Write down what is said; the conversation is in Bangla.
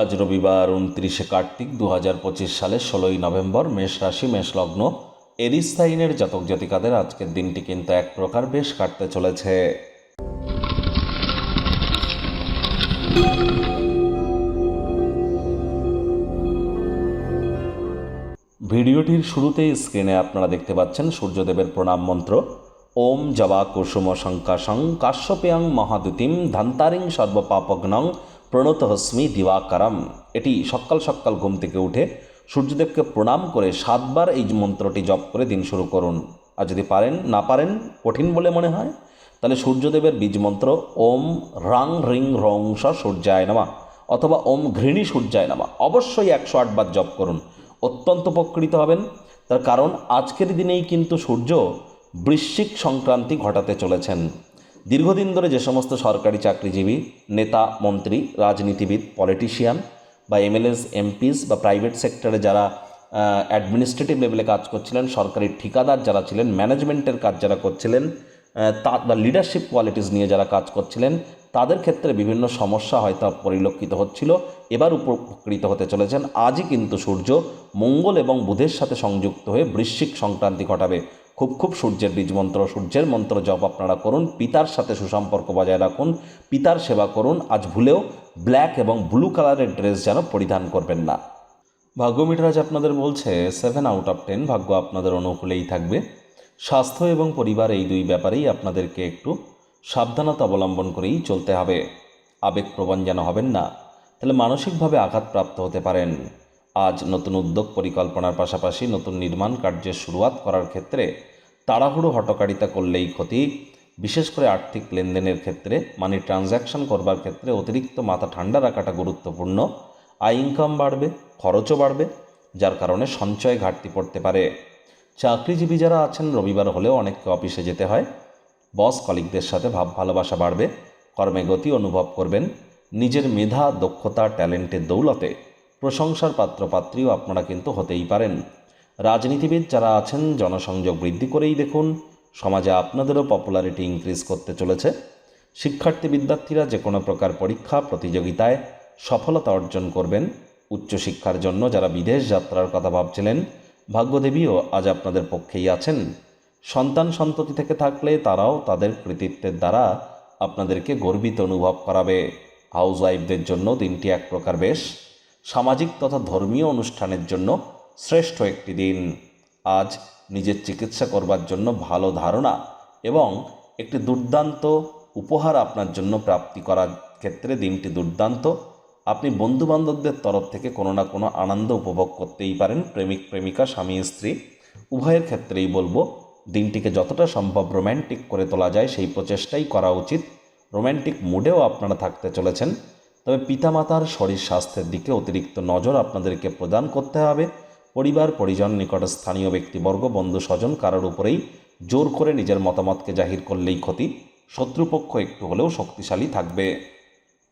আজ রবিবার উনত্রিশে কার্তিক দু হাজার পঁচিশ সালের ষোলোই নভেম্বর মেষ রাশি, মেষ লগ্ন। এরিস জাতক জাতিকাদের আজকের দিনটি কিন্তু এক প্রকার বেশ কাটতে চলেছে। ভিডিওটির শুরুতেই স্ক্রিনে আপনারা দেখতে পাচ্ছেন সূর্যদেবের প্রণাম মন্ত্র। ওম জবা কুসুম শঙ্কাশং কাশ্যপেয়ং মহাদুতিম ধান্তারিং সর্বপাপগ্নং প্রণত হস্মি দিবাকারম। এটি সকাল সকাল ঘুম থেকে উঠে সূর্যদেবকে প্রণাম করে সাতবার এই মন্ত্রটি জপ করে দিন শুরু করুন। আর যদি পারেন, না পারেন, কঠিন বলে মনে হয়? তাহলে সূর্যদেবের বীজ মন্ত্র ওম রাং রিং রং স সূর্যায় নামা অথবা ওম ঘৃণী সূর্যায় নামা অবশ্যই একশো আটবার জপ করুন। অত্যন্ত উপকৃত হবেন। তার কারণ, আজকের দিনেই কিন্তু সূর্য বৃশ্চিক সংক্রান্তি ঘটাতে চলেছেন। দীর্ঘদিন ধরে যে সমস্ত সরকারি চাকরিজীবী, নেতা, মন্ত্রী, রাজনীতিবিদ পলিটিশিয়ান বা এমএলএস এমপিস বা প্রাইভেট সেক্টরে যারা অ্যাডমিনিস্ট্রেটিভ লেভেলে কাজ করছিলেন, সরকারি ঠিকাদার যারা ছিলেন ম্যানেজমেন্টের কাজ যারা করছিলেন তা, বা লিডারশিপ কোয়ালিটিস নিয়ে যারা কাজ করছিলেন, তাদের ক্ষেত্রে বিভিন্ন সমস্যা হয়তো পরিলক্ষিত হচ্ছিল, এবার উপকৃত হতে চলেছেন। আজই কিন্তু সূর্য মঙ্গল এবং বুধের সাথে সংযুক্ত হয়ে বৃশ্চিক সংক্রান্তি ঘটাবে। খুব খুব সূর্যের বীজ মন্ত্র সূর্যের মন্ত্র জপ আপনারা করুন, পিতার সাথে সুসম্পর্ক বজায় রাখুন, পিতার সেবা করুন, আজ ভুলেও ব্ল্যাক এবং ব্লু কালারের ড্রেস যেন পরিধান করবেন না। ভাগ্য মিটারাজ আপনাদের বলছে সেভেন আউট অফ টেন ভাগ্য আপনাদের অনুকূলেই থাকবে। স্বাস্থ্য এবং পরিবার এই দুই ব্যাপারেই আপনাদেরকে একটু সাবধানতা অবলম্বন করেই চলতে হবে। আবেগপ্রবণ যেন হবেন না, তাহলে মানসিকভাবে আঘাতপ্রাপ্ত হতে পারেন। আজ নতুন উদ্যোগ পরিকল্পনার পাশাপাশি নতুন নির্মাণ কার্যের শুরুয়াত করার ক্ষেত্রে তাড়াহুড়ো হটকারিতা করলেই ক্ষতি। বিশেষ করে আর্থিক লেনদেনের ক্ষেত্রে মানি ট্রানজ্যাকশন করবার ক্ষেত্রে অতিরিক্ত মাথা ঠান্ডা রাখাটা গুরুত্বপূর্ণ। আয় ইনকাম বাড়বে, খরচও বাড়বে, যার কারণে সঞ্চয় ঘাটতি পড়তে পারে। চাকরিজীবী যারা আছেন, রবিবার হলেও অনেককে অফিসে যেতে হয়। বস কলিগদের সাথে ভাব ভালোবাসা বাড়বে, কর্মে গতি অনুভব করবেন। নিজের মেধা, দক্ষতা ট্যালেন্টের দৌলতে প্রশংসার পাত্রপাত্রীও আপনারা কিন্তু হতেই পারেন। রাজনীতিবিদ যারা আছেন, জনসংযোগ বৃদ্ধি করেই দেখুন, সমাজে আপনাদেরও পপুলারিটি ইনক্রিজ করতে চলেছে। শিক্ষার্থী বিদ্যার্থীরা যে কোনো প্রকার পরীক্ষা, প্রতিযোগিতায় সফলতা অর্জন করবেন। উচ্চশিক্ষার জন্য যারা বিদেশ যাত্রার কথা ভাবছিলেন, ভাগ্যদেবীও আজ আপনাদের পক্ষেই আছেন। সন্তান সন্ততি থেকে থাকলে তারাও তাদের কৃতিত্বের দ্বারা আপনাদেরকে গর্বিত অনুভব করাবে। হাউস ওয়াইফদের জন্য দিনটি এক প্রকার বেশ। সামাজিক তথা ধর্মীয় অনুষ্ঠানের জন্য শ্রেষ্ঠ একটি দিন। আজ নিজের চিকিৎসা করবার জন্য ভালো ধারণা এবং একটি দুর্দান্ত উপহার আপনার জন্য প্রাপ্তি করার ক্ষেত্রে দিনটি দুর্দান্ত। আপনি বন্ধুবান্ধবদের তরফ থেকে কোনো না কোনো আনন্দ উপভোগ করতেই পারেন। প্রেমিক, প্রেমিকা, স্বামী, স্ত্রী, উভয়ের ক্ষেত্রেই বলব, দিনটিকে যতটা সম্ভব রোম্যান্টিক করে তোলা যায় সেই প্রচেষ্টাই করা উচিত। রোম্যান্টিক মুডেও আপনারা থাকতে চলেছেন। তবে পিতামাতার শরীর স্বাস্থ্যের দিকে অতিরিক্ত নজর আপনাদেরকে প্রদান করতে হবে। পরিবার, পরিজন, নিকট স্থানীয় ব্যক্তিবর্গ, বন্ধু, স্বজন কারোর উপরেই জোর করে নিজের মতামতকে জাহির করলেই ক্ষতি। শত্রুপক্ষ একটু হলেও শক্তিশালী থাকবে।